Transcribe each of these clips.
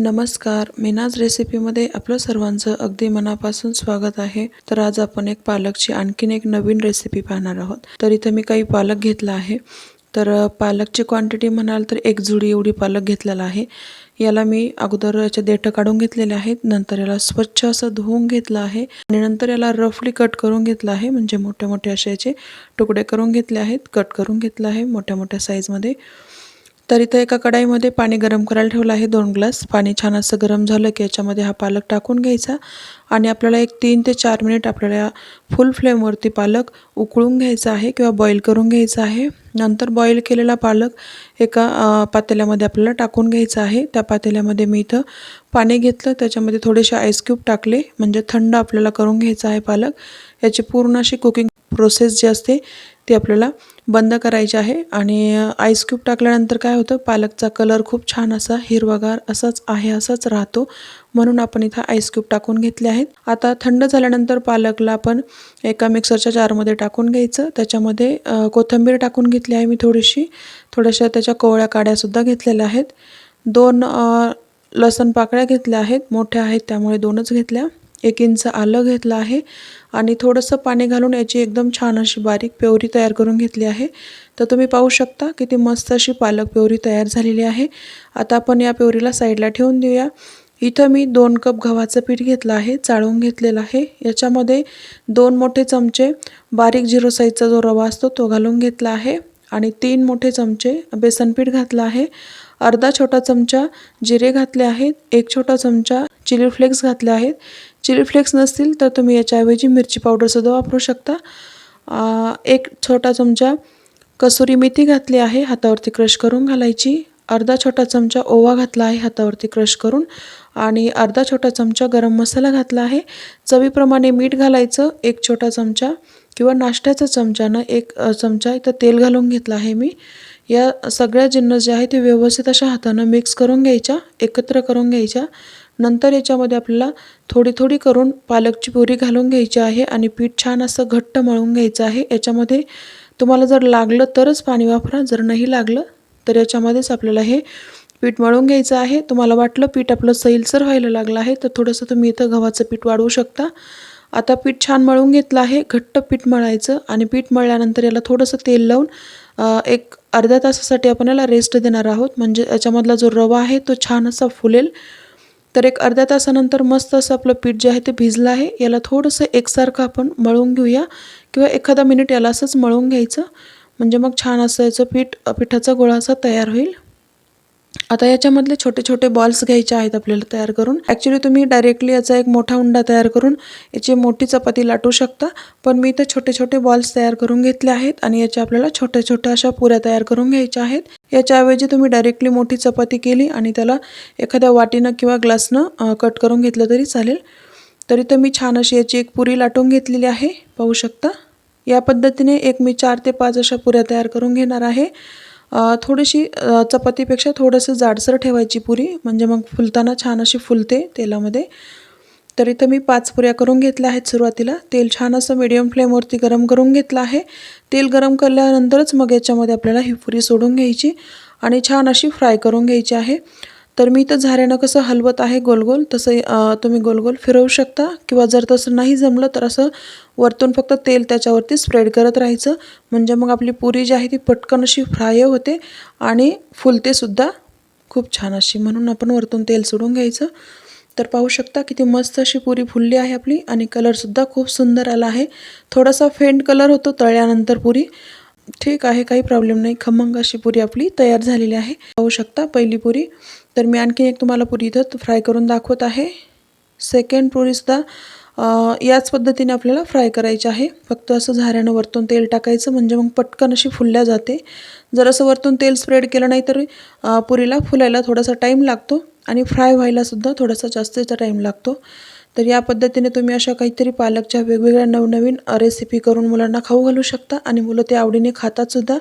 नमस्कार. मीनाज रेसिपीमध्ये आपलं सर्वांचं अगदी मनापासून स्वागत आहे. तर आज आपण एक पालकची आणखीन एक नवीन रेसिपी पाहणार आहोत. तर इथं मी काही पालक घेतला आहे. तर पालकची क्वांटिटी म्हणाल तर एक जुडी एवढी पालक घेतलेला आहे. याला मी अगोदर याचे देठं काढून घेतलेले आहेत. नंतर याला स्वच्छ असं धुवून घेतलं आहे. आणि नंतर याला रफली कट करून घेतलं आहे. म्हणजे मोठे मोठे असे याचे तुकडे करून घेतले आहेत. कट करून घेतलं आहे. मोठ्या मोठ्या साईजमध्ये तर इथं एका कढाईमध्ये पाणी गरम करायला ठेवलं आहे दोन ग्लास. पाणी छान असं गरम झालं की याच्यामध्ये हा पालक टाकून घ्यायचा आणि आपल्याला एक तीन ते चार मिनिट आपल्याला फुल फ्लेमवरती पालक उकळून घ्यायचा आहे किंवा बॉईल करून घ्यायचा आहे. नंतर बॉईल केलेला पालक एका पातेल्यामध्ये आपल्याला टाकून घ्यायचा आहे. त्या पातेल्यामध्ये मी इथं पाणी घेतलं. त्याच्यामध्ये थोडेसे आईसक्यूब टाकले. म्हणजे थंड आपल्याला करून घ्यायचा आहे पालक. याची पूर्ण अशी कुकिंग प्रोसेस जी असते ती आपल्याला बंद करायची आहे. आणि आईस क्यूब टाकल्यानंतर काय होतं? पालकचा कलर खूप छान असा हिरवागार असाच आहे असाच राहतो. म्हणून आपण इथं आईस क्यूब टाकून घेतले आहेत. आता थंड झाल्यानंतर पालकला आपण एका मिक्सरच्या जारमध्ये टाकून घ्यायचं. त्याच्यामध्ये कोथंबीर कोथिंबीर टाकून घेतली आहे मी थोडीशी. थोड्याशा त्याच्या कोवळ्या काड्यासुद्धा घेतलेल्या आहेत. दोन लसण पाकळ्या घेतल्या आहेत. मोठ्या आहेत त्यामुळे दोनच घेतल्या. एक इंच आलं घेतलं आहे आणि थोडंसं पाणी घालून याची एकदम छान अशी बारीक प्योरी तयार करून घेतली आहे. तर तुम्ही पाहू शकता किती मस्त अशी पालक प्योरी तयार झालेली आहे. आता आपण या प्योरीला साईडला ठेवून देऊया. इथं मी दोन कप गव्हाचं पीठ घेतलं आहे चाळून घेतलेलं आहे. याच्यामध्ये दोन मोठे चमचे बारीक झिरो साईजचा जो रवा असतो तो घालून घेतला आहे आणि तीन मोठे चमचे बेसनपीठ घातलं आहे. अर्धा छोटा चमचा जिरे घातले आहेत एक छोटा चमचा चिली फ्लेक्स घातले आहेत. चिली फ्लेक्स नसतील तर तुम्ही याच्याऐवजी मिरची पावडरसुद्धा वापरू शकता. एक छोटा चमचा कसुरी मेथी घातली आहे हातावरती क्रश करून घालायची. अर्धा छोटा चमचा ओवा घातला आहे हातावरती क्रश करून. आणि अर्धा छोटा चमचा गरम मसाला घातला आहे. चवीप्रमाणे मीठ घालायचं एक छोटा चमचा किंवा नाश्त्याचा चमच्यानं एक चमचा इथं तेल घालून घेतलं आहे मी. या सगळ्या जिन्नस जे आहे ते व्यवस्थित अशा हातानं मिक्स करून घ्यायच्या एकत्र करून घ्यायच्या. नंतर याच्यामध्ये आपल्याला थोडी थोडी करून पालकची पुरी घालून घ्यायची आहे आणि पीठ छान असं घट्ट मळून घ्यायचं आहे. याच्यामध्ये तुम्हाला जर लागलं तरच पाणी वापरा जर नाही लागलं तर याच्यामध्येच आपल्याला हे पीठ मळून घ्यायचं आहे. तुम्हाला वाटलं पीठ आपलं सैलसर व्हायला लागलं आहे तर थोडंसं तुम्ही इथं गव्हाचं पीठ वाढवू शकता. आता पीठ छान मळून घेतलं आहे घट्ट पीठ मळायचं आणि पीठ मळल्यानंतर याला थोडंसं तेल लावून एक अर्ध्या तासासाठी आपण याला रेस्ट देणार आहोत. म्हणजे याच्यामधला जो रवा आहे तो छान असा फुलेल. तर एक अर्ध्या तासानंतर मस्त असं आपलं पीठ जे आहे ते भिजलं आहे. याला थोडंसं एकसारखं आपण मळून घेऊया. किंवा एखादा मिनिट याला असंच मळून घ्यायचं. म्हणजे मग छान असं याचं पीठ पिठाचा गोळा असा तयार होईल. आता याच्यामधले छोटे छोटे बॉल्स घ्यायचे आहेत आपल्याला तयार करून. ॲक्च्युली तुम्ही डायरेक्टली याचा एक मोठा उंडा तयार करून याची मोठी चपाती लाटू शकता. पण मी इथं छोटे छोटे बॉल्स तयार करून घेतले आहेत आणि याच्या आपल्याला छोट्या छोट्या अशा पुऱ्या तयार करून घ्यायच्या आहेत. याच्याऐवजी तुम्ही डायरेक्टली मोठी चपाती केली आणि त्याला एखाद्या वाटीनं किंवा ग्लासनं कट करून घेतलं तरी चालेल. तरी तर मी छान अशी याची एक पुरी लाटून घेतलेली आहे. पाहू शकता? या पद्धतीने एक मी चार ते पाच अशा पुऱ्या तयार करून घेणार आहे. थोडीशी चपातीपेक्षा थोडंसं जाडसर ठेवायची पुरी. म्हणजे मग फुलताना छान अशी फुलते तेलामध्ये. तर इथं मी पाच पुऱ्या करून घेतल्या आहेत सुरुवातीला. तेल छान असं मिडियम फ्लेमवरती गरम करून घेतलं आहे. तेल गरम केल्यानंतरच मग याच्यामध्ये आपल्याला ही पुरी सोडून घ्यायची आणि छान अशी फ्राय करून घ्यायची आहे. तर मी इथं झाऱ्यानं कसं हलवत आहे गोलगोल तसं तुम्ही गोलगोल फिरवू शकता. किंवा जर तसं नाही जमलं तर असं वरतून फक्त तेल त्याच्यावरती स्प्रेड करत राहायचं. म्हणजे मग आपली पुरी जी आहे ती पटकन अशी फ्राय होते आणि फुलतेसुद्धा खूप छान अशी. म्हणून आपण वरतून तेल सोडून घ्यायचं. तर पाहू शकता किती मस्त अशी पुरी फुलली आहे आपली. आणि कलरसुद्धा खूप सुंदर आला आहे. थोडासा फेंट कलर होतो तळल्यानंतर पुरी. ठीक आहे काही प्रॉब्लेम नाही. खमंग अशी पुरी आपली तयार झालेली आहे. पाहू शकता पहिली पुरी. तर मी आणखी एक तुम्हाला पुरी इथं फ्राय करून दाखवत आहे. सेकंड पुरीसुद्धा याच पद्धतीने आपल्याला फ्राय करायची आहे. फक्त असं झाऱ्यानं वरतून तेल टाकायचं म्हणजे मग पटकन अशी फुलल्या जाते. जर असं वरतून तेल स्प्रेड केलं नाही तर पुरीला फुलायला थोडासा टाईम लागतो आणि फ्राय व्हायलासुद्धा थोडासा जास्तीचा टाईम लागतो. तर या पद्धतीने तुम्ही अशा काहीतरी पालकच्या वेगवेगळ्या नवनवीन रेसिपी करून मुलांना खाऊ घालू शकता आणि मुलं ते आवडीने खातात सुद्धा.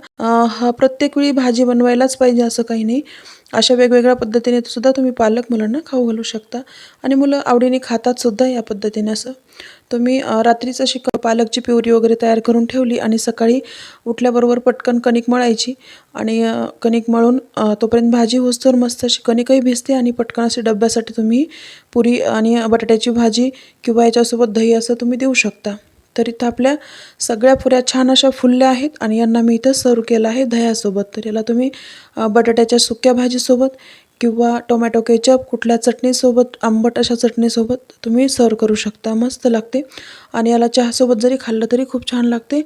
हा प्रत्येक वेळी भाजी बनवायलाच पाहिजे असं काही नाही. अशा वेगवेगळ्या पद्धतीने सुद्धा तुम्ही पालक मुलांना खाऊ घालू शकता आणि मुलं आवडीने खातात सुद्धा या पद्धतीने असं. तुम्ही रात्रीचं रात्रीच अशी क पालकची प्युरी वगैरे तयार करून ठेवली आणि सकाळी उठल्याबरोबर पटकन कणिक मळायची आणि कणिक मळून तोपर्यंत भाजी होसतोवर मस्त अशी कणिकही भिजते आणि पटकन असे डब्यासाठी तुम्ही पुरी आणि बटाट्याची भाजी किंवा याच्यासोबत दही असं तुम्ही देऊ शकता. तर इथं आपल्या सगळ्या पुऱ्या छान अशा फुलल्या आहेत आणि यांना मी इथं सर्व केलं आहे दह्यासोबत. तर याला तुम्ही बटाट्याच्या सुक्या भाजीसोबत किंवा टोमॅटो केचप कुठल्या चटणीसोबत आंबट अशा चटणीसोबत तुम्ही सर्व करू शकता. मस्त लागते. आणि याला चहासोबत जरी खाल्लं तरी खूप छान लागते.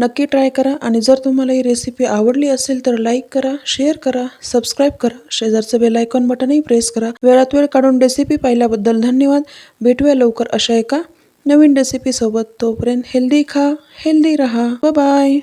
नक्की ट्राय करा आणि जर तुम्हाला ही रेसिपी आवडली असेल तर लाईक करा शेअर करा सबस्क्राईब करा. शेजारचं बेल आयकॉन बटनही प्रेस करा. वेळात वेळ काढून रेसिपी पाहिल्याबद्दल धन्यवाद. भेटूया लवकर अशा एका नवीन रेसिपीसोबत तोपर्यंत हेल्दी खा हेल्दी रहा. बाय